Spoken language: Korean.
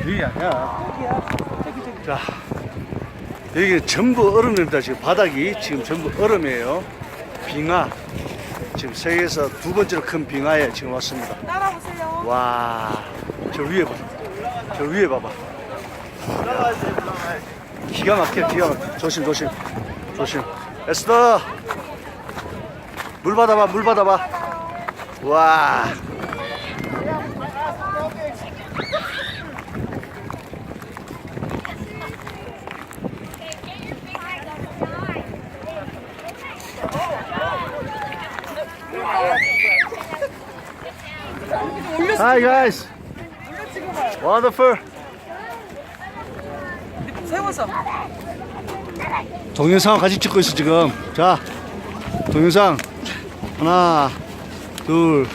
여기 아니야. 자, 여기 전부 얼음입니다. 지금 바닥이 지금 전부 얼음이에요. 빙하. 지금 세계에서 두 번째로 큰 빙하에 지금 왔습니다. 따라오세요. 와, 저 위에 봐. 저 위에 봐봐. 기가 막혀, 기가 막혀. 조심, 조심. 조심. 에스더! 물 받아봐, 물 받아봐. 와. Hi guys. Wonderful. 세워서. 동영상 같이 찍고 있어 지금. 자, 동영상 하나, 둘,